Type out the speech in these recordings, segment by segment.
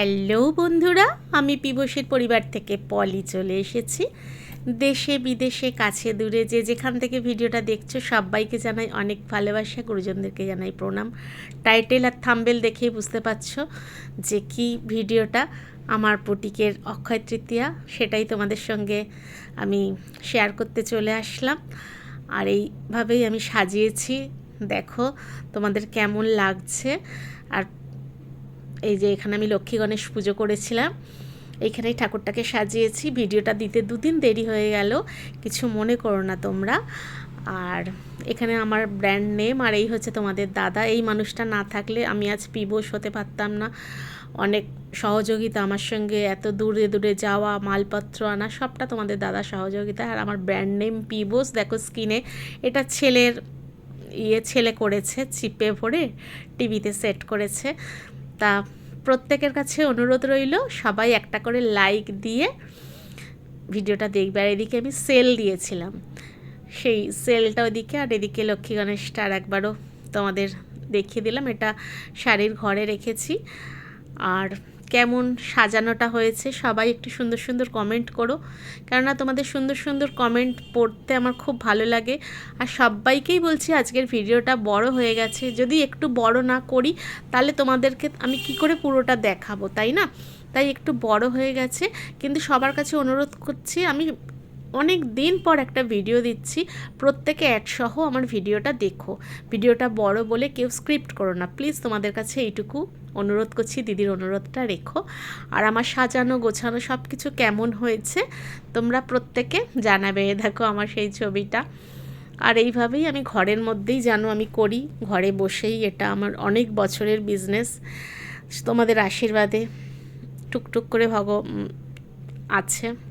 Hello বন্ধুরা, আমি পিবসের পরিবার থেকে পলি চলে এসেছি। দেশে, বিদেশে, কাছে, দূরে, যে যেখান থেকে ভিডিওটা দেখছ, সবাইকে জানাই অনেক ভালোবাসা, গুরুজনদেরকে জানাই প্রণাম। টাইটেল আর থাম্বেল দেখেই বুঝতে পারছ যে কি ভিডিওটা আমার পটিকের অক্ষয় তৃতীয়া, সেটাই তোমাদের সঙ্গে আমি শেয়ার করতে চলে আসলাম। আর এইভাবেই আমি সাজিয়েছি। দেখো তোমাদের কেমন লাগছে। আর এই যে এখানে আমি লক্ষ্মী গণেশ পুজো করেছিলাম। এইখানেই ঠাকুরটাকে সাজিয়েছি। ভিডিওটা দিতে দুদিন দেরি হয়ে গেল। কিছু মনে করো না তোমরা। আর এখানে আমার ব্র্যান্ড নেম আর এই হচ্ছে তোমাদের দাদা। এই মানুষটা না থাকলে আমি আজ পিবোস হতে পারতাম না। অনেক সহযোগিতা আমার সঙ্গে, এত দূরে দূরে যাওয়া, মালপত্র আনা, সবটা তোমাদের দাদা সহযোগিতা। আর আমার ব্র্যান্ড নেম পিবোস দেখো স্কিনে এটা ছেলের ইয়ে ছেলে করেছে চিপে ভরে টিভিতে সেট করেছে। তা প্রত্যেকের কাছে অনুরোধ রইল, সবাই একটা করে লাইক দিয়ে ভিডিওটা দেখবে। আর এদিকে আমি সেল দিয়েছিলাম। সেই সেলটা ওদিকে, আর এদিকে লক্ষ্মী গণেশটা আর একবারও তোমাদের দেখিয়ে দিলাম। এটা শাড়ির ঘরে রেখেছি। আর কেমন সাজানোটা হয়েছে, সবাই একটু সুন্দর সুন্দর কমেন্ট করো। কেননা তোমাদের সুন্দর সুন্দর কমেন্ট পড়তে আমার খুব ভালো লাগে। আর সবাইকেই বলছি আজকের ভিডিওটা বড় হয়ে গেছে। যদি একটু বড় না করি, তাহলে তোমাদেরকে আমি কি করে পুরোটা দেখাবো, তাই না? তাই একটু বড় হয়ে গেছে। কিন্তু সবার কাছে অনুরোধ করছি, আমি অনেক দিন পর একটা ভিডিও দিচ্ছি। প্রত্যেকে অ্যাড সহ আমার ভিডিওটা দেখো। ভিডিওটা বড় বলে কেউ স্ক্রিপ্ট করো না। প্লিজ তোমাদের কাছে এইটুকু অনুরোধ করছি, দিদির অনুরোধটা রেখো। আর আমার সাজানো, গোছানো সব কিছু কেমন হয়েছে তোমরা প্রত্যেকে জানাবে। দেখো আমার সেই ছবিটা। আর এইভাবেই আমি ঘরের মধ্যেই জানো আমি করি। ঘরে বসেই এটা আমার অনেক বছরের বিজনেস তোমাদের আশীর্বাদে টুকটুক করে ভগ আছে।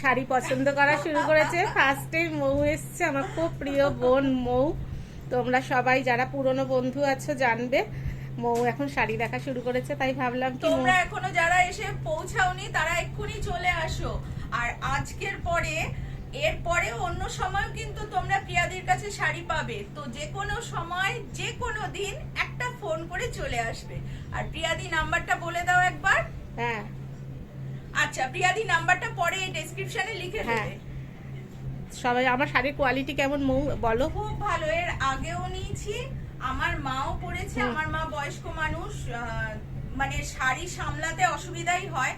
শাড়ি পছন্দ করা শুরু করেছে। ফার্স্টে মৌ এসছে আমার খুব প্রিয় বোন মৌ। তোমরা সবাই যারা পুরনো বন্ধু আছো জানবে মৌ এখন শাড়ি দেখা শুরু করেছে তাই ভাবলাম তোমরা এখনও যারা এসে পৌঁছাওনি তারা এক্ষুনি চলে আসো। আর আজকের পরে এর পরে অন্য সময় কিন্তু তোমরা প্রিয়াদির কাছে শাড়ি পাবে। তো যে কোনো সময় যে কোনো দিন একটা ফোন করে চলে আসবে। আর প্রিয়াদি নাম্বারটা বলে দাও একবার। হ্যাঁ। আচ্ছা প্রিয়াদি নাম্বারটা পরে ডেসক্রিপশনে লিখে হ্যাঁ। দেবে সবাই আমার শাড়ির কোয়ালিটি কেমন মৌ বলো? খুব ভালো এর আগেও নিয়েছি। আমার মাও পরেছে আমার মা বয়স্ক মানুষ মানে শাড়ি সামলাতে অসুবিধাই হয়।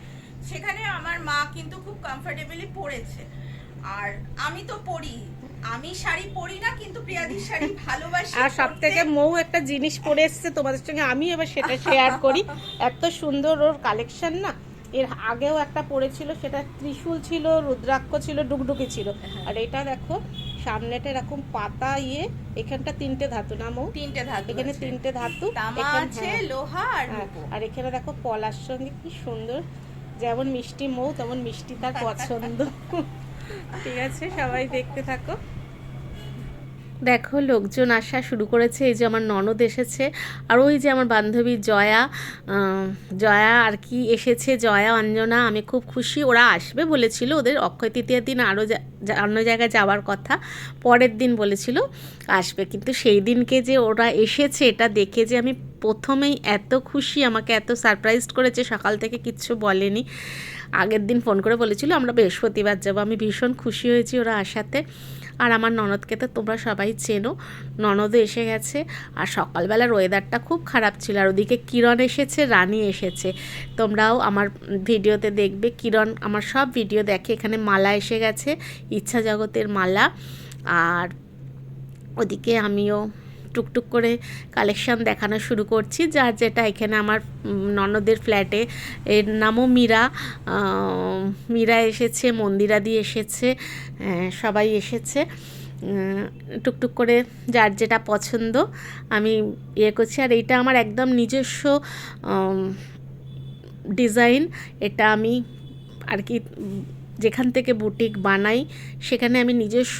সেখানে আমার মা কিন্তু খুব কমফোর্টেবলি পরেছে। আর আমি তো পরি আমি শাড়ি পরি না কিন্তু প্রিয়াদির শাড়ি ভালোবাসি আর সব থেকে মৌ একটা জিনিস পরে এসছে তোমাদের সঙ্গে আমি এবার সেটা শেয়ার করি। এত সুন্দর ওর কালেকশন না এর আগেও একটা পড়েছিল সেটা ত্রিশূল ছিল রুদ্রাক্ষ ছিল ডুকডুকি ছিল। আর এটা দেখো সামনেটা এরকম পাতা ইয়ে এখানটা তিনটে ধাতু না মৌ তিনটে ধাতু এখানে তিনটে ধাতু আছে হ্যাঁ, লোহা আর হ্যাঁ, আর এখানে দেখো পলার সঙ্গে কি সুন্দর যেমন মিষ্টি মৌ তেমন মিষ্টি তার পছন্দ। ঠিক আছে সবাই দেখতে থাকো। দেখো, লোকজন আসা শুরু করেছে। এই যে আমার ননদ এসেছে। আর ওই যে আমার বান্ধবী জয়া জয়া আর কি এসেছে, জয়া, অঞ্জনা, আমি খুব খুশি। ওরা আসবে বলেছিল, ওদের অক্ষয় তৃতীয়ার দিন আরও অন্য জায়গায় যাওয়ার কথা। পরের দিন বলেছিল, আসবে। কিন্তু সেই দিনকে যে ওরা এসেছে, এটা দেখে যে আমি প্রথমেই এত খুশি, আমাকে এত সারপ্রাইজ করেছে, সকাল থেকে কিচ্ছু বলেনি। আগের দিন ফোন করে বলেছিল, আমরা বৃহস্পতিবার যাব। আমি ভীষণ খুশি হয়েছি ওরা আসাতে। আর আমার ননদকে তো তোমরা সবাই চেনো। ননদও এসে গেছে আর সকালবেলার ওয়েদারটা খুব খারাপ ছিল আর ওদিকে কিরণ এসেছে, রানী এসেছে। তোমরাও আমার ভিডিওতে দেখবে, কিরণ আমার সব ভিডিও দেখে এখানে মালা এসে গেছে, ইচ্ছা জগতের মালা। আর ওদিকে আমিও টুকটুক করে কালেকশন দেখানো শুরু করছি, যার যেটা এখানে আমার ননদের ফ্ল্যাটে। এর নামও মীরা মীরা এসেছে, মন্দিরাদি এসেছে সবাই এসেছে। টুকটুক করে যার যেটা পছন্দ, আমি ইয়ে করছি। আর এইটা আমার একদম নিজস্ব ডিজাইন, এটা আমি আর কি যেখান থেকে বুটিক বানাই, সেখানে আমি নিজস্ব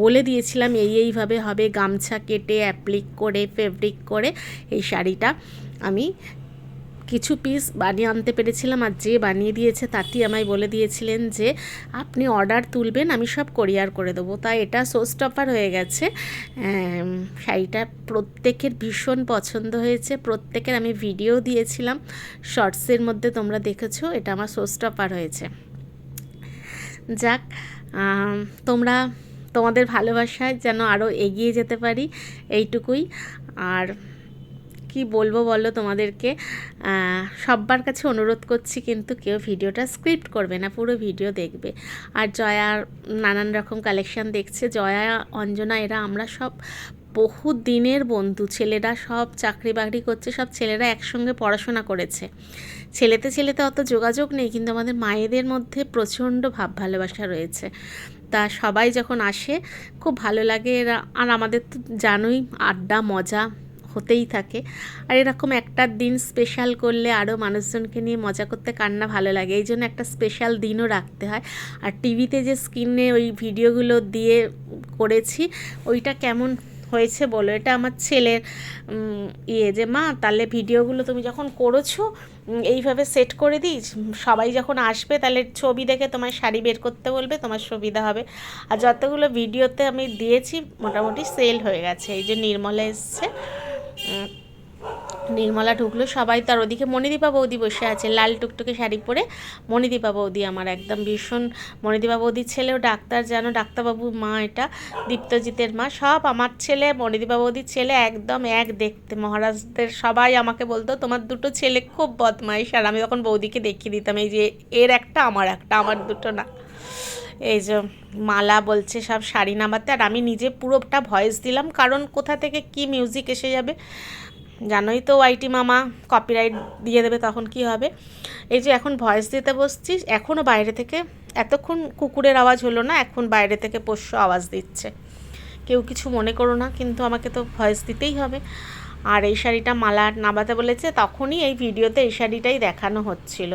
বলে দিয়েছিলাম এই এইভাবে হবে, গামছা কেটে অ্যাপ্লিক করে ফেব্রিক করে এই শাড়িটা আমি কিছু পিস বানিয়ে আনতে পেরেছিলাম আর যে বানিয়ে দিয়েছে তাতি আমায় বলে দিয়েছিলেন যে, আপনি অর্ডার তুলবেন, আমি সব কোরিয়ার করে দেবো। তাই এটা সোস্টপার হয়ে গেছে। শাড়িটা প্রত্যেকের ভীষণ পছন্দ হয়েছে। প্রত্যেকের আমি ভিডিও দিয়েছিলাম। শর্টসের মধ্যে তোমরা দেখেছ, এটা আমার সোস্টপার হয়েছে। যাক তোমরা তোমাদের ভালোবাসায় যেন আরও এগিয়ে যেতে পারি, এইটুকুই। আর কি বলব বলো তোমাদেরকে সব্বার কাছে অনুরোধ করছি কিন্তু কেউ ভিডিওটা স্ক্রিপ্ট করবে না, পুরো ভিডিও দেখবে। আর জয়ার নানান রকম কালেকশন দেখছে, জয়া, অঞ্জনা, এরা, আমরা সব বহু দিনের বন্ধু, ছেলেরা সব চাকরি বাকরি করছে, সব ছেলেরা একসঙ্গে পড়াশোনা করেছে। ছেলেতে ছেলেতে অত যোগাযোগ নেই, কিন্তু আমাদের মায়েদের মধ্যে প্রচণ্ড ভাব ভালোবাসা রয়েছে। তা সবাই যখন আসে, খুব ভালো লাগে এরা। আর আমাদের তো জানোই, আড্ডা, মজা হতেই থাকে। আর এরকম একটা দিন স্পেশাল করলে আরও মানুষজনকে নিয়ে মজা করতে কান্না ভালো লাগে। এই জন্য একটা স্পেশাল দিনও রাখতে হয়। আর টিভিতে যে স্ক্রিনে ওই ভিডিওগুলো দিয়ে করেছি, ওইটা কেমন হয়েছে বলো। এটা আমার ছেলের ইয়ে যে, মা, তাহলে ভিডিওগুলো তুমি যখন করেছ এইভাবে সেট করে দিই, সবাই যখন আসবে তাহলে ছবি দেখে তোমার শাড়ি বের করতে বলবে, তোমার সুবিধা হবে। আর যতগুলো ভিডিওতে আমি দিয়েছি, মোটামুটি সেল হয়ে গেছে। এই যে নির্মলা এসছে নির্মলা ঢুকলো, সবাই তার ওদিকে মণিদীপা বৌদি বসে আছে, লাল টুকটুকে শাড়ি পরে মণিদীপা বৌদি আমার একদম ভীষণ মণিদীপা বৌদির ছেলেও ডাক্তার জানো ডাক্তারবাবু মা এটা, দীপ্তজিতের মা, সব আমার ছেলে, মণিদীপা বৌদির ছেলে একদম এক দেখতে, মহারাজদের সবাই আমাকে বলতো, তোমার দুটো ছেলে খুব বদমাইশ। আর আমি তখন বৌদিকে দেখিয়ে দিতাম, এই যে এর একটা, আমার একটা, আমার দুটো না। এই যে মালা বলছে সব শাড়ি নামাতে, আর আমি নিজে পুরোটা ভয়েস দিলাম, কারণ কোথা থেকে কি মিউজিক এসে যাবে? জানোই তো ওয়াইটি মামা কপিরাইট দিয়ে দেবে তখন কি হবে। এই যে এখন ভয়েস দিতে বসছি এখনও বাইরে থেকে এতক্ষণ কুকুরের আওয়াজ হলো না, এখন বাইরে থেকে পোষ্য আওয়াজ দিচ্ছে। কেউ কিছু মনে করো না, কিন্তু আমাকে তো ভয়েস দিতেই হবে। আর এই শাড়িটা মালা নামাতে বলেছে, তখনই এই ভিডিওতে এই শাড়িটাই দেখানো হচ্ছিল।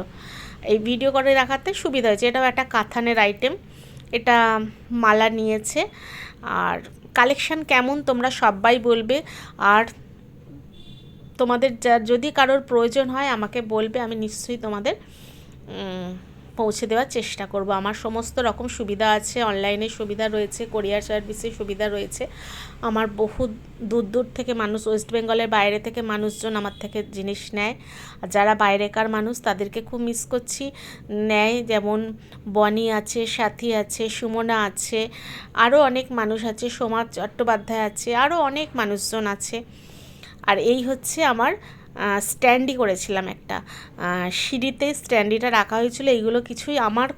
এই ভিডিও করে দেখাতে সুবিধা হয়েছে, এটাও একটা কাথানের আইটেম এটা মালা নিয়েছে। আর কালেকশন কেমন তোমরা সবাই বলবে, আর তোমাদের যদি কারোর প্রয়োজন হয়, আমাকে বলবে, আমি নিশ্চয়ই তোমাদের পৌঁছে দেওয়ার চেষ্টা করব। আমার সমস্ত রকম সুবিধা আছে অনলাইনে সুবিধা রয়েছে কোরিয়ার সার্ভিসের সুবিধা রয়েছে। আমার বহু দূর দূর থেকে মানুষ ওয়েস্ট বেঙ্গলের বাইরে থেকে মানুষজন আমার থেকে জিনিস নেয়। আর যারা বাইরেকার মানুষ, তাদেরকে খুব মিস করছি। নেয় যেমন বনি আছে, সাথী আছে, সুমনা আছে আরও অনেক মানুষ আছে, সোমা চট্টোপাধ্যায় আছে আরও অনেক মানুষজন আছে। আর এই হচ্ছে আমার স্ট্যান্ডি করেছিলাম একটা। সিঁড়িতে স্ট্যান্ডিটা রাখা হয়েছিল, এইগুলো কিছুই আমার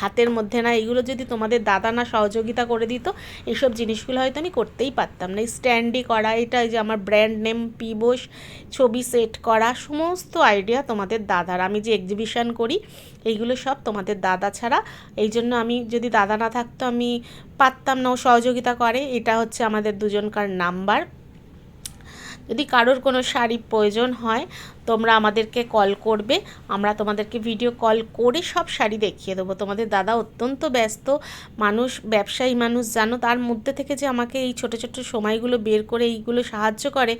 হাতের মধ্যে না। এগুলো যদি তোমাদের দাদা না সহযোগিতা করে দিত এইসব জিনিসগুলো হয়তো আমি করতেই পারতাম না। এই স্ট্যান্ডি করা, এটা যে আমার ব্র্যান্ড নেম পি বোস ছবি সেট করা, সমস্ত আইডিয়া তোমাদের দাদার। আমি যে এক্সিবিশন করি, এইগুলো সব তোমাদের দাদা ছাড়া। এই জন্য আমি যদি দাদা না থাকতো, আমি পারতাম না ও সহযোগিতা করে। এটা হচ্ছে আমাদের দুজনকার নাম্বার যদি কারোর কোনো শাড়ি প্রয়োজন হয়, তোমরা আমাদেরকে কল করবে। আমরা তোমাদেরকে ভিডিও কল করে সব শাড়ি দেখিয়ে দেবো। তোমাদের দাদা অত্যন্ত ব্যস্ত মানুষ, ব্যবসায়ী মানুষ, জানো? তার মধ্যে থেকে যে আমাকে এই ছোটো ছোটো সময়গুলো বের করে এইগুলো সাহায্য করে,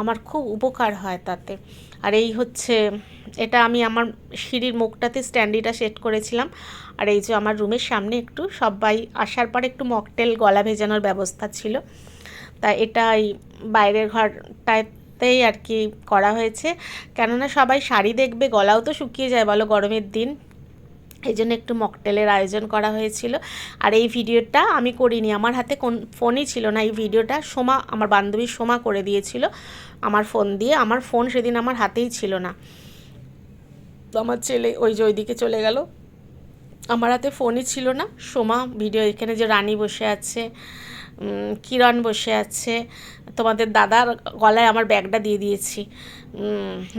আমার খুব উপকার হয় তাতে। আর এই হচ্ছে, এটা আমি আমার সিঁড়ির মুখটাতে স্ট্যান্ডিটা সেট করেছিলাম। আর এই যে আমার রুমের সামনে একটু সবাই আসার পর একটু মকটেল গলা ভেজানোর ব্যবস্থা ছিল। তা এটা বাইরের ঘরটাতেই আর কি করা হয়েছে। কেননা সবাই শাড়ি দেখবে, গলাও তো শুকিয়ে যায় বলো গরমের দিন। এই জন্য একটু মকটেলের আয়োজন করা হয়েছিল। আর এই ভিডিওটা আমি করিনি, আমার হাতে কোন ফোনই ছিল না। এই ভিডিওটা সোমা, আমার বান্ধবী সোমা করে দিয়েছিল আমার ফোন দিয়ে। আমার ফোন সেদিন আমার হাতেই ছিল না। তো আমার ছেলে ওই যে ওইদিকে চলে গেল। আমার হাতে ফোনই ছিল না। সোমা, ভিডিও এখানে যে রানী বসে আছে। কিরণ বসে আছে। তোমাদের দাদার গলায় আমার ব্যাগটা দিয়ে দিয়েছি।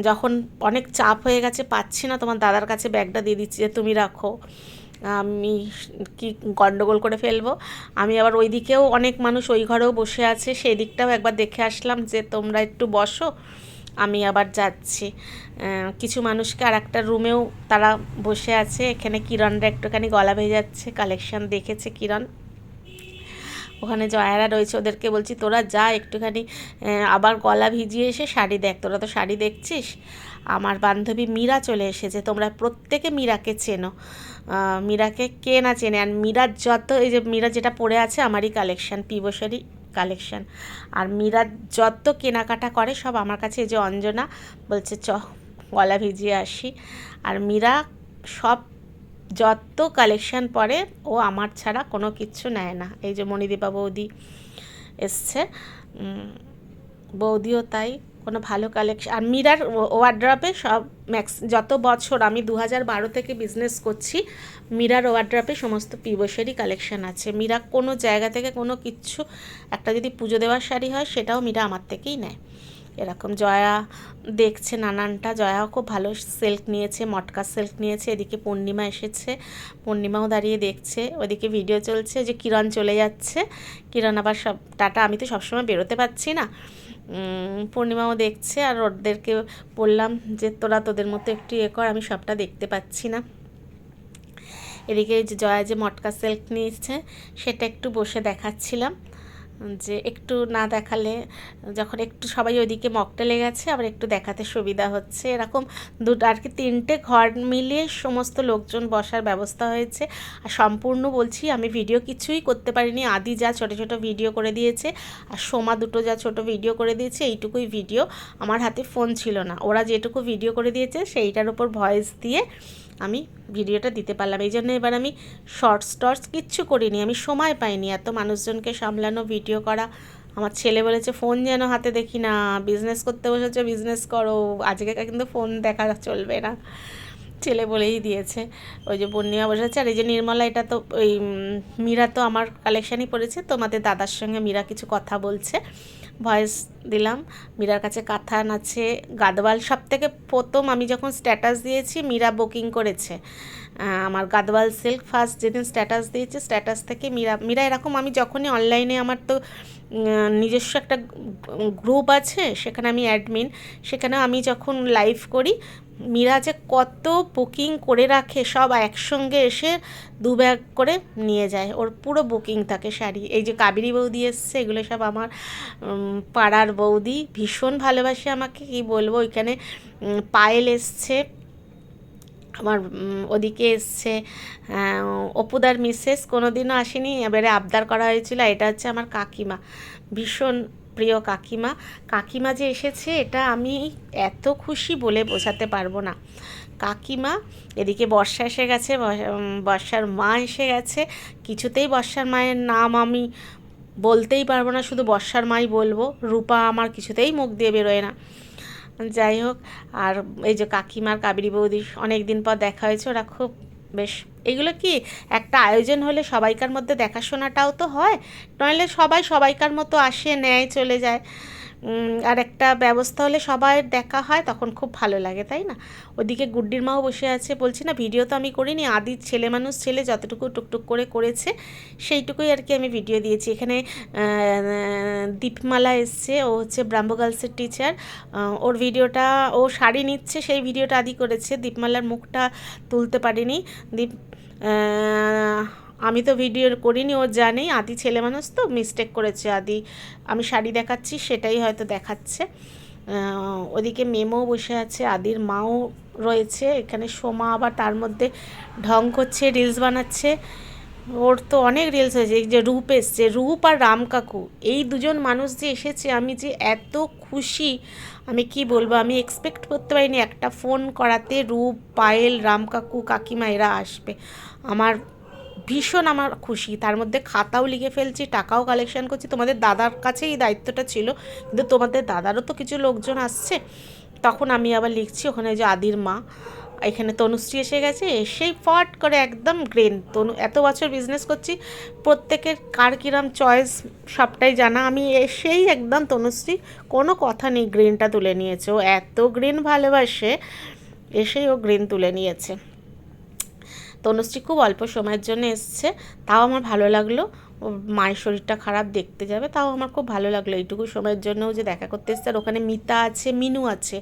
যখন অনেক চাপ হয়ে গেছে, পাচ্ছি না তোমার দাদার কাছে ব্যাগটা দিয়ে দিচ্ছি যে তুমি রাখো। আমি কি গন্ডগোল করে ফেলব? আমি আবার ওই দিকেও অনেক মানুষ ওই ঘরেও বসে আছে। সেই দিকটাও একবার দেখে আসলাম যে তোমরা একটু বসো, আমি আবার যাচ্ছি। কিছু মানুষকে আর একটা রুমেও তারা বসে আছে। এখানে কিরণরা একটুখানি গলা ভেজাচ্ছে কালেকশন দেখেছে কিরণ। ওখানে জয়ারা রয়েছে ওদেরকে বলছি, তোরা যা একটুখানি আবার গলা ভিজিয়ে এসে শাড়ি দেখ, তোরা তো শাড়ি দেখছিস? আমার বান্ধবী মীরা চলে এসেছে, তোমরা প্রত্যেকে মীরাকে চেনো। মীরাকে কে না চেনে? আর মীরার যত, এই যে মীরা যেটা পড়ে আছে, আমারই কালেকশান পিবসারি কালেকশান আর মীরার যত কেনাকাটা করে, সব আমার কাছে এই যে অঞ্জনা বলছে চ গলা ভিজিয়ে আসি। আর মীরা সব যত কালেকশন পরে, ও আমার ছাড়া কোনো কিছু নেয় না। এই যে মণিদীপা বৌদি এসছে বৌদিও তাই, কোনো ভালো কালেকশন আর মীরার ওয়ার্ড্রপে সব ম্যাক্স যত বছর আমি দু হাজার বারো থেকে বিজনেস করছি, মীরার ওয়ার্ড্রপে সমস্ত পিবসেরই কালেকশন আছে। মীরা কোনো জায়গা থেকে কোনো কিচ্ছু একটা যদি পুজো দেওয়ার শাড়ি হয়, সেটাও মিরা আমার থেকেই নেয়। এরকম জয়া দেখছে নানানটা। জয়াও খুব ভালো সিল্ক নিয়েছে, মটকা সিল্ক নিয়েছে, এদিকে পূর্ণিমা এসেছে। পূর্ণিমাও দাঁড়িয়ে দেখছে, ওদিকে ভিডিও চলছে যে কিরণ চলে যাচ্ছে। কিরণ আবার সব, টাটা, আমি তো সবসময় বেরোতে পারছি না। পূর্ণিমাও দেখছে আর ওদেরকে বললাম যে তোরা তোদের মতো একটু ইয়ে কর, আমি সবটা দেখতে পাচ্ছি না। এদিকে জয়া যে মটকা সিল্ক নিয়েছে, সেটা একটু বসে দেখাচ্ছিলাম। যে একটু না দেখালে, যখন একটু সবাই ওইদিকে মকটেলে গেছে আবার একটু দেখাতে সুবিধা হচ্ছে। এরকম দুটো, আর কি তিনটে ঘর মিলিয়ে সমস্ত লোকজন বসার ব্যবস্থা হয়েছে। আর সম্পূর্ণ বলছি, আমি ভিডিও কিছুই করতে পারিনি। আদি যা ছোট ছোট ভিডিও করে দিয়েছে, আর সোমা দুটো যা ছোট ভিডিও করে দিয়েছে, এইটুকুই ভিডিও। আমার হাতে ফোন ছিল না। ওরা যেটুকু ভিডিও করে দিয়েছে, সেইটার উপর ভয়েস দিয়ে আমি ভিডিওটা দিতে পারলাম, এই জন্য এবার আমি শর্টস টর্টস কিচ্ছু করিনি, আমি সময় পাইনি এত মানুষজনকে সামলানো ভিডিও করা। আমার ছেলে বলেছে, ফোন যেন হাতে দেখি না বিজনেস করতে বসেছে বিজনেস করো। আজকে কিন্তু ফোন দেখা চলবে না। ছেলে বলেই দিয়েছে, ওই যে পূর্ণিমা বসেছে, আর এই যে নির্মলা, এটা তো ওই মীরা তো আমার কালেকশানই পড়েছে, তোমাদের দাদার সঙ্গে মীরা কিছু কথা বলছে। ভয়েস দিলাম। মীরার কাছে কাথান আছে গাদওয়াল। সব থেকে প্রথম আমি যখন স্ট্যাটাস দিয়েছি, মীরা বুকিং করেছে। আমার গাদওয়াল সিল্ক ফার্স্ট যেদিন স্ট্যাটাস দিয়েছে স্ট্যাটাস থেকে মীরা মীরা এরকম আমি যখনই অনলাইনে আমার তো নিজস্ব একটা গ্রুপ আছে, সেখানে আমি অ্যাডমিন সেখানে আমি যখন লাইভ করি মীরা যে কত বুকিং করে রাখে, সব একসঙ্গে এসে দু ব্যাগ করে নিয়ে যায়। ওর পুরো বুকিং থাকে শাড়ি। এই যে কাবেরী বৌদি এসছে, এগুলো সব আমার পাড়ার বৌদি। ভীষণ ভালোবাসে আমাকে, কি বলব, ওইখানে পায়েল এসছে, আমার ওদিকে এসছে অপুদার মিসেস কোনো দিনও আসেনি, এবারে আবদার করা হয়েছিল এটা হচ্ছে আমার কাকিমা। ভীষণ প্রিয় কাকিমা কাকিমা যে এসেছে এটা আমি এত খুশি বলে বোঝাতে পারব না। কাকিমা, এদিকে বর্ষা এসে গেছে বর্ষার মা এসে গেছে, কিছুতেই বর্ষার মায়ের নাম আমি বলতেই পারব না, শুধু বর্ষার মাই বলব, রূপা আমার কিছুতেই মুখ দিয়ে বেরোয় না। যাই হোক, আর এই যে কাকিমার কাবেরী বৌদি অনেক দিন পর দেখা হয়েছে, ওরা খুব বেশ, এগুলো কি একটা আয়োজন হলে সবাইকার মধ্যে দেখাশোনাটাও তো হয়? নইলে সবাই সবাইকার মতো আসে নেয় চলে যায়। আর একটা ব্যবস্থা হলে সবাই দেখা হয়, তখন খুব ভালো লাগে, তাই না? ওদিকে গুড্ডির মাও বসে আছে, বলছি, না, ভিডিও তো আমি করিনি, আদির ছেলে মানুষ ছেলে যতটুকু টুকটুক করে করেছে, সেইটুকুই আর কি আমি ভিডিও দিয়েছি। এখানে দীপমালা এসছে, ও হচ্ছে ব্রাহ্ম গার্লসের টিচার ওর ভিডিওটা ও শাড়ি নিচ্ছে, সেই ভিডিওটা আদি করেছে, দীপমালার মুখটা তুলতে পারিনি, দীপ আমি তো ভিডিও করিনি, ও জানি, আদি ছেলে মানুষ তো মিস্টেক করেছে আদি। আমি শাড়ি দেখাচ্ছি, সেটাই হয়তো দেখাচ্ছে। ওদিকে মেমও বসে আছে, আদির মাও রয়েছে, এখানে সোমা আবার তার মধ্যে ঢং করছে রিলস বানাচ্ছে। ওর তো অনেক রিলস হয়েছে, এই যে রূপ এসছে, রূপ আর রাম কাকু, এই দুজন মানুষ যে এসেছে, আমি যে এত খুশি, আমি কি বলব, আমি এক্সপেক্ট করতে পারিনি, একটা ফোন করাতে রূপ, পায়েল, রাম কাকু, কাকিমা, এরা আসবে। আমার ভীষণ আমার খুশি। তার মধ্যে খাতাও লিখে ফেলছি, টাকাও কালেকশন করছি। তোমাদের দাদার কাছেই এই দায়িত্বটা ছিল, কিন্তু তোমাদের দাদারও তো কিছু লোকজন আসছে। তখন আমি আবার লিখছি, ওখানে যে আদির মা, এখানে তনুশ্রী এসে গেছে এসেই ফট করে একদম গ্রেন তনু, এত বছর বিজনেস করছি, প্রত্যেকের কার কিরম চয়েস সবটাই জানা। আমি এসেই একদম তনুশ্রী, কোনো কথা নেই গ্রিনটা তুলে নিয়েছে। ও এত গ্রিন ভালোবাসে, এসেই ও গ্রিন তুলে নিয়েছে। তনুশ্রী খুব অল্প সময়ের জন্য এসছে। তাও আমার ভালো লাগল। মায়ের শরীরটা খারাপ, দেখতে যাবে। তাও আমার খুব ভালো লাগল এইটুকু সময়ের জন্যও যে দেখা করতে এসছে। আর ওখানে মিতা আছে, মিনু আছে।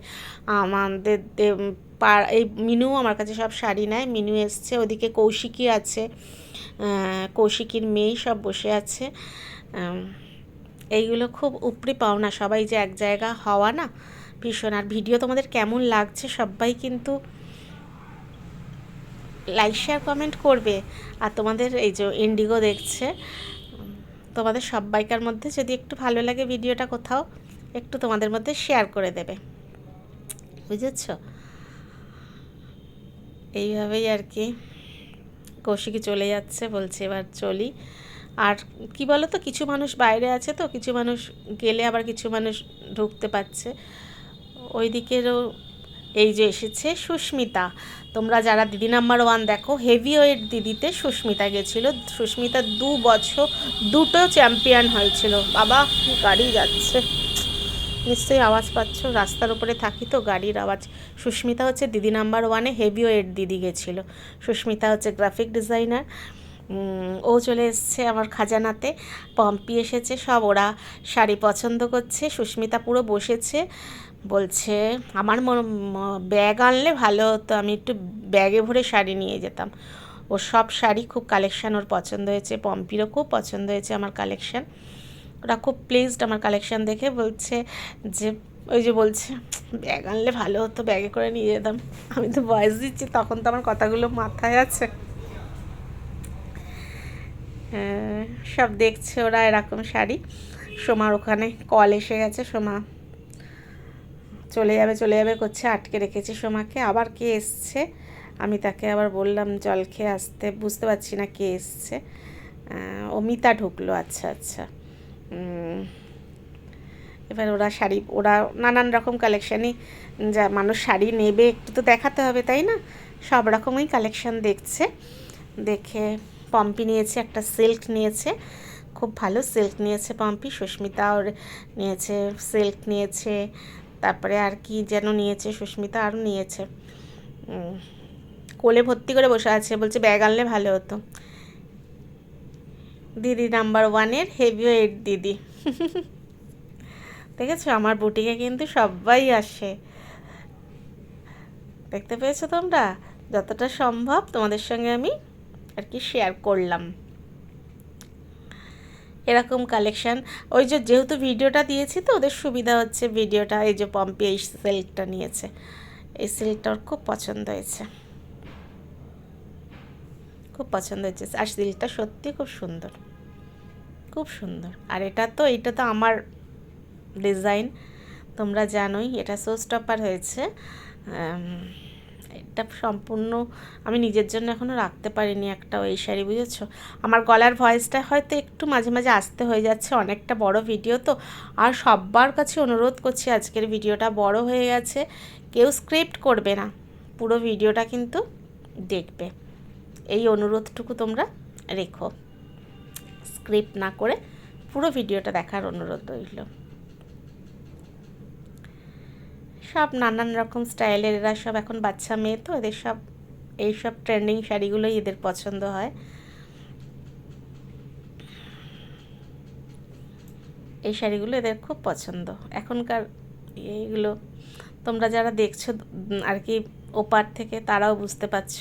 আমাদের পাড়া এই মিনু আমার কাছে সব শাড়ি নেয়। মিনু এসছে। ওদিকে কৌশিকী আছে। কৌশিকীর মেয়ে সব বসে আছে। এইগুলো খুব উপরি পাওনা। সবাই যে এক জায়গা হওয়া না ভীষণ। আর ভিডিও তোমাদের কেমন লাগছে সবাই কিন্তু লাইক শেয়ার কমেন্ট করবে। আর তোমাদের এই যে ইন্ডিগো দেখছে, তোমাদের সবাইকার মধ্যে যদি একটু ভালো লাগে ভিডিওটা কোথাও, একটু তোমাদের মধ্যে শেয়ার করে দেবে। বুঝেছ? এইভাবেই আর কি। কৌশিকি চলে যাচ্ছে, বলছে এবার চলি। আর কি বলো তো কিছু মানুষ বাইরে আছে তো, কিছু মানুষ গেলে আবার কিছু মানুষ ঢুকতে পারছে। ওই দিকেরও এই যে এসেছে সুস্মিতা। তোমরা যারা দিদি নাম্বার ওয়ান দেখো হেভি ওয়েট দিদিতে সুস্মিতা গেছিল। সুস্মিতা দু বছর, দুটো চ্যাম্পিয়ন হয়েছিল। বাবা গাড়ি যাচ্ছে। নিশ্চয়ই আওয়াজ পাচ্ছ, রাস্তার উপরে থাকি তো গাড়ির আওয়াজ। সুস্মিতা হচ্ছে দিদি নাম্বার ওয়ানে হেভি ওয়েট দিদি গেছিল। সুস্মিতা হচ্ছে গ্রাফিক ডিজাইনার। ও চলে এসছে আমার খাজানাতে। পম্পি এসেছে, সব ওরা শাড়ি পছন্দ করছে। সুস্মিতা পুরো বসেছে। বলছে আমার ব্যাগ আনলে ভালো হতো আমি একটু ব্যাগে ভরে শাড়ি নিয়ে যেতাম। ওর সব শাড়ি খুব কালেকশান ওর পছন্দ হয়েছে পম্পিরও খুব পছন্দ হয়েছে আমার কালেকশান। ওরা খুব প্লেসড আমার কালেকশান দেখে বলছে যে ওই যে বলছে ব্যাগ আনলে ভালো হতো ব্যাগে করে নিয়ে যেতাম। আমি তো বয়স দিচ্ছি তখন তো আমার কথাগুলো মাথায় আছে। হ্যাঁ, সব দেখছে ওরা এরকম শাড়ি। সোমার ওখানে কল এসে গেছে সোমা চলে যাবে চলে যাবে করছে, আটকে রেখেছে সোমাকে। আবার কে এসছে? আমি তাকে আবার বললাম, জল খেয়ে আসতে। বুঝতে পারছি না কে এসছে। অমিতা ঢুকলো। আচ্ছা আচ্ছা। এবার ওরা শাড়ি, ওরা নানান রকম কালেকশানই যা মানুষ শাড়ি নেবে, একটু তো দেখাতে হবে, তাই না? সব রকমই কালেকশান দেখছে। দেখে পম্পি নিয়েছে, একটা সিল্ক নিয়েছে। খুব ভালো সিল্ক নিয়েছে পম্পি। সুস্মিতা ওর নিয়েছে সিল্ক নিয়েছে। তারপরে আর কি যেন নিয়েছে, সুস্মিতা আরও নিয়েছে। কোলে ভর্তি করে বসে আছে, বলছে ব্যাগ আনলে ভালো হতো। দিদি নাম্বার ওয়ানের হেভি ওয়েট দিদি। দেখেছ? আমার বুটিকে কিন্তু সবাই আসে। দেখতে পেয়েছ তোমরা? যতটা সম্ভব তোমাদের সঙ্গে আমি আর কি শেয়ার করলাম। এরকম কালেকশান ওই যে যেহেতু ভিডিওটা দিয়েছি তো, ওদের সুবিধা হচ্ছে ভিডিওটা, এই যে পম্পি এই সিল্কটা নিয়েছে। এই সিল্কটা ওর খুব পছন্দ হয়েছে। খুব পছন্দ হয়েছে। আর সিল্কটা সত্যি খুব সুন্দর। খুব সুন্দর। আর এটা তো এটা তো আমার ডিজাইন তোমরা জানোই, এটা শো স্টপার হয়েছে এটা সম্পূর্ণ আমি নিজের জন্য এখনও রাখতে পারিনি একটা ওই শাড়ি, বুঝেছ? আমার গলার ভয়েসটা হয়তো একটু মাঝে মাঝে আসতে হয়ে যাচ্ছে, অনেকটা বড় ভিডিও তো। আর সবার কাছে অনুরোধ করছি, আজকের ভিডিওটা বড় হয়ে গেছে, কেউ স্ক্রিপ্ট করবে না, পুরো ভিডিওটা কিন্তু দেখবে। এই অনুরোধটুকু তোমরা রেখো। স্ক্রিপ্ট না করে পুরো ভিডিওটা দেখার অনুরোধ রইল। সব নানান রকম স্টাইলের, এরা সব এখন বাচ্চা মেয়ে তো, এদের সব এইসব ট্রেন্ডিং শাড়িগুলোই এদের পছন্দ হয়। এই শাড়িগুলো এদের খুব পছন্দ। এখনকার এইগুলো, তোমরা যারা দেখছ আর কি ওপার থেকে, তারাও বুঝতে পারছ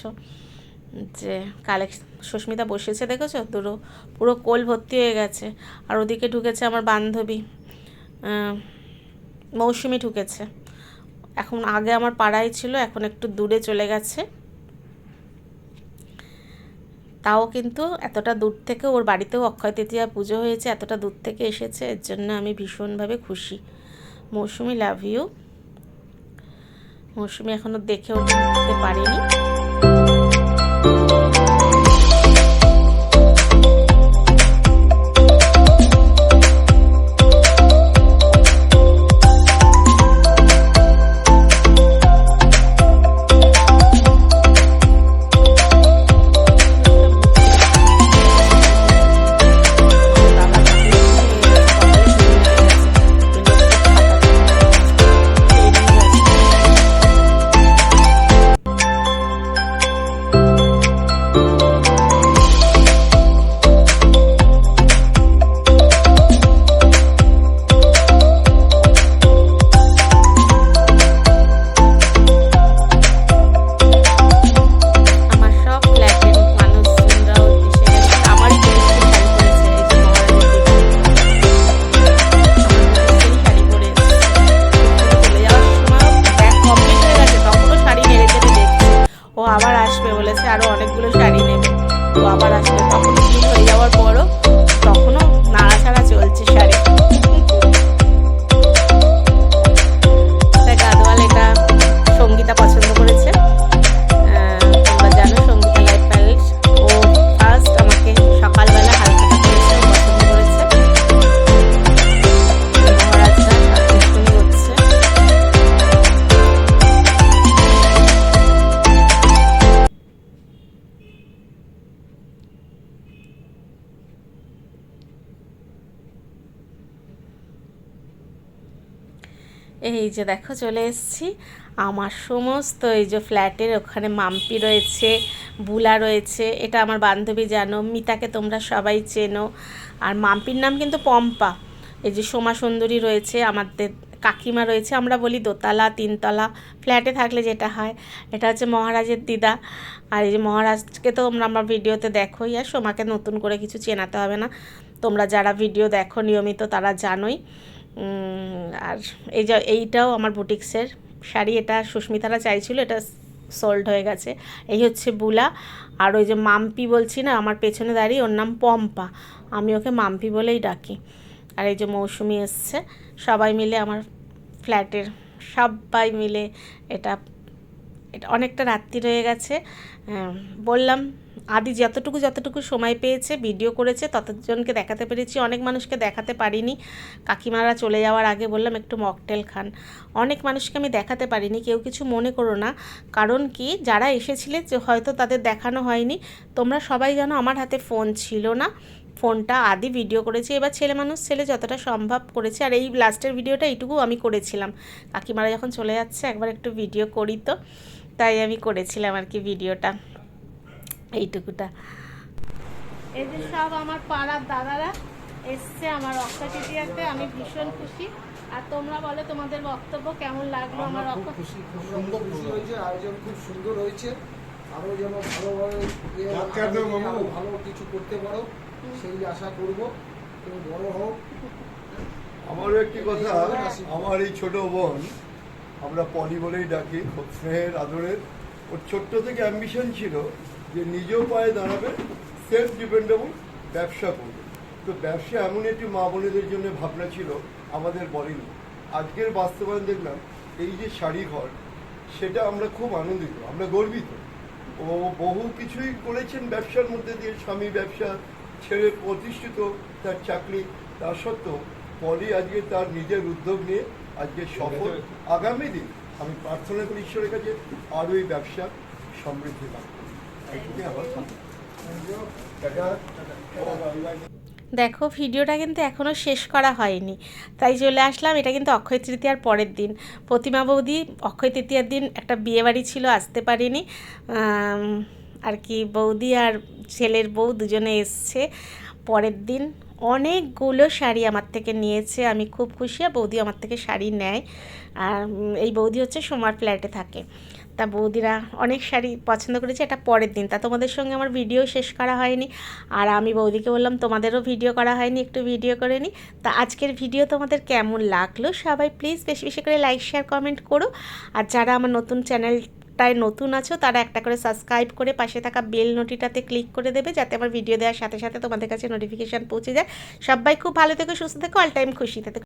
যে কালেকশন সুস্মিতা বসেছে দেখেছ? পুরো পুরো কোল ভর্তি হয়ে গেছে। আর ওদিকে ঢুকেছে আমার বান্ধবী মৌসুমি ঢুকেছে। এখন আগে আমার পাড়ায় ছিল, এখন একটু দূরে চলে গেছে। তাও কিন্তু এতটা দূর থেকে ওর বাড়িতেও অক্ষয় তৃতীয়া পুজো হয়েছে, এতটা দূর থেকে এসেছে, এর জন্য আমি ভীষণভাবে খুশি। মৌসুমি লাভ ইউ মৌসুমি এখনও দেখে উঠতে পারিনি। যে দেখো চলে এসেছি। আমার সমস্ত এই যে ফ্ল্যাটের ওখানে মাম্পি রয়েছে, বুলা রয়েছে, এটা আমার বান্ধবী জানো, মিতাকে তোমরা সবাই চেনো। আর মাম্পির নাম কিন্তু পম্পা। এই যে সোমা সুন্দরী রয়েছে, আমাদের কাকিমা রয়েছে, আমরা বলি দোতলা, তিনতলা, ফ্ল্যাটে থাকলে যেটা হয়। এটা হচ্ছে মহারাজের দিদা। আর এই যে মহারাজকে তো তোমরা আমার ভিডিওতে দেখোই, আর সোমাকে নতুন করে কিছু চেনাতে হবে না। তোমরা যারা ভিডিও দেখো, নিয়মিত তারা জানোই। আর এই যে, এইটাও আমার বুটিক্সের। শাড়ি এটা সুস্মিতারা চাইছিল, এটা সোল্ড হয়ে গেছে। এই হচ্ছে বুলা। আর ওই যে মাম্পি বলছি না, আমার পেছনে দাঁড়িয়ে ওর নাম পম্পা। আমি ওকে মাম্পি বলেই ডাকি। আর এই যে মৌসুমি এসছে, সবাই মিলে আমার ফ্ল্যাটের সবাই মিলে এটা এটা অনেকটা রাত্রি রয়ে গেছে। বললাম আদি যতটুকু যতটুকু সময় পেয়েছে, ভিডিও করেছে, ততজনকে দেখাতে পেরেছি। অনেক মানুষকে দেখাতে পারিনি। কাকিমারা চলে যাওয়ার আগে বললাম একটু মকটেল খান। অনেক মানুষকে আমি দেখাতে পারিনি, কেউ কিছু মনে করো না। কারণ কি? যারা এসেছিলে যে হয়তো তাদের দেখানো হয়নি। তোমরা সবাই জানো আমার হাতে ফোন ছিল না। ফোনটা আদি ভিডিও করেছি। এবার ছেলে মানুষ ছেলে যতটা সম্ভব করেছে। আর এই লাস্টের ভিডিওটা এইটুকু আমি করেছিলাম। কাকিমারা যখন চলে যাচ্ছে, একবার একটু ভিডিও করি তো। তাই আমি করেছিলাম আর কি ভিডিওটা। এইটুকুটা। এই যে সব আমার পাড়ার দাদারা এসছে আমার তৃতীয়াতে আমি ভীষণ খুশি। আর তোমরা বলো তোমাদের বক্তব্য কেমন লাগল আমার অক্ষয় খুশি খুব সুন্দর খুশি হয়েছে আয়োজন খুব সুন্দর হয়েছে। আরও যেন ভালোভাবে ইয়ে ভালো কিছু করতে পারো সেই আশা করব। তুমি বড় হও। আমারও একটি কথা আমার এই ছোট বোন আমরা পলি বলেই ডাকি খুব স্নেহের আদরের। ওর ছোট্ট থেকে অ্যাম্বিশন ছিল যে নিজেও পায়ে দাঁড়াবে সেলফ ডিপেন্ডেবল ব্যবসা করবে। তো ব্যবসা এমন একটি মা বোনেদের জন্য ভাবনা ছিল, আমাদের বলেনি। আজকের বাস্তবায়ন দেখলাম, এই যে শাড়ি ঘর, সেটা আমরা খুব আনন্দিত, আমরা গর্বিত। ও বহু কিছুই করেছেন ব্যবসার মধ্যে দিয়ে, স্বামী ব্যবসা ছেলে প্রতিষ্ঠিত তার চাকরি। তা সত্ত্বেও পলি আজকে তার নিজের উদ্যোগ নিয়ে আজকে সফল। আগামী দিন আমি প্রার্থনা করি ঈশ্বরের কাছে আরও এই ব্যবসা সমৃদ্ধি লাভ দেখো, ভিডিওটা কিন্তু এখনও শেষ করা হয়নি। তাই চলে আসলাম। এটা কিন্তু অক্ষয় তৃতীয়ার পরের দিন। প্রতিমা বৌদি অক্ষয় তৃতীয়ার দিন একটা বিয়েবাড়ি ছিল, আসতে পারিনি। আর কি, বৌদি আর ছেলের বউ দুজনে এসছে পরের দিন। অনেকগুলো শাড়ি আমার থেকে নিয়েছে। আমি খুব খুশি, আর বৌদি আমার থেকে শাড়ি নেয়। আর এই বৌদি হচ্ছে সোমার ফ্ল্যাটে থাকে। তা বৌদিরা অনেক শাড়ি পছন্দ করেছে, এটা পরের দিন। তা তোমাদের সঙ্গে আমার ভিডিও শেষ করা হয়নি। আর আমি বৌদিকে বললাম, তোমাদেরও ভিডিও করা হয়নি, একটু ভিডিও করে নিই তা আজকের ভিডিও তোমাদের কেমন লাগল? সবাই প্লিজ বেশি বেশি করে লাইক শেয়ার কমেন্ট করো। আর যারা আমার নতুন চ্যানেল চ্যানেলটায় নতুন আছো, তারা একটা করে সাবস্ক্রাইব করে পাশে থাকা বেল নোটিটাতে ক্লিক করে দেবে, যাতে আমার ভিডিও দেওয়ার সাথে সাথে তোমাদের কাছে নোটিফিকেশান পৌঁছে যায়। সবাই খুব ভালো থেকো, সুস্থ থেকো অল টাইম খুশি থেকো।